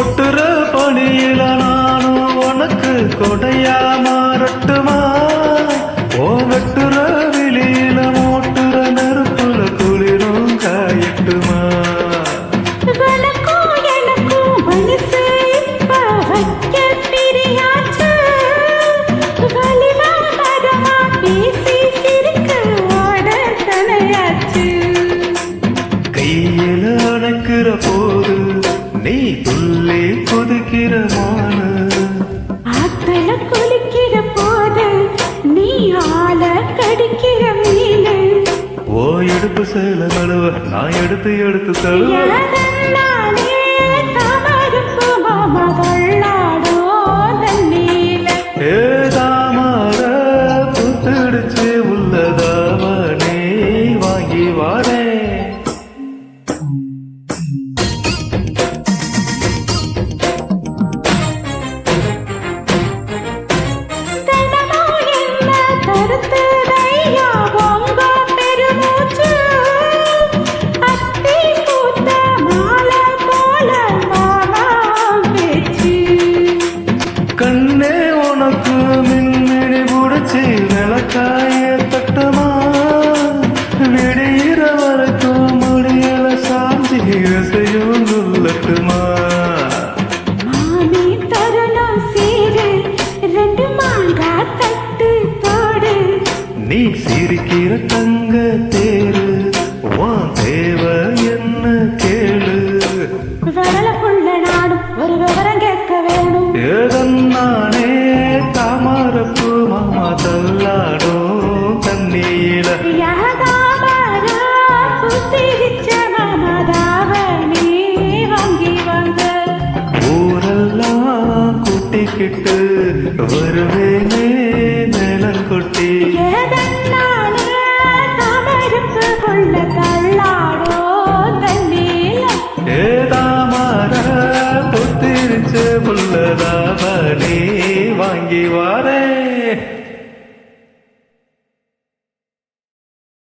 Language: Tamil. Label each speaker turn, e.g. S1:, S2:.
S1: கொட்டுற பணியில நானும் உனக்கு கொடையா மாறட்டுமா? மீனு ஓ எடுப்பு சேல நழுவ நான் எடுத்து எடுத்து தழுவ. கண்ணே உனக்கு மின்மினி புடிச்சு விளக்காய தட்டமா? விடியிற வரைக்கும் முடியல சாஞ்சி இசையும் சொல்லட்டுமா நீ சிரிக்கிற தங்க தேரு
S2: ஒரு விவரம் கேட்க வேணும்.
S1: ஏதன்னானே தாமரப்பு மாமா தள்ளாடும் தண்ணீர ஊரெல்லாம் கூட்டிக்கிட்டு வருவேனே.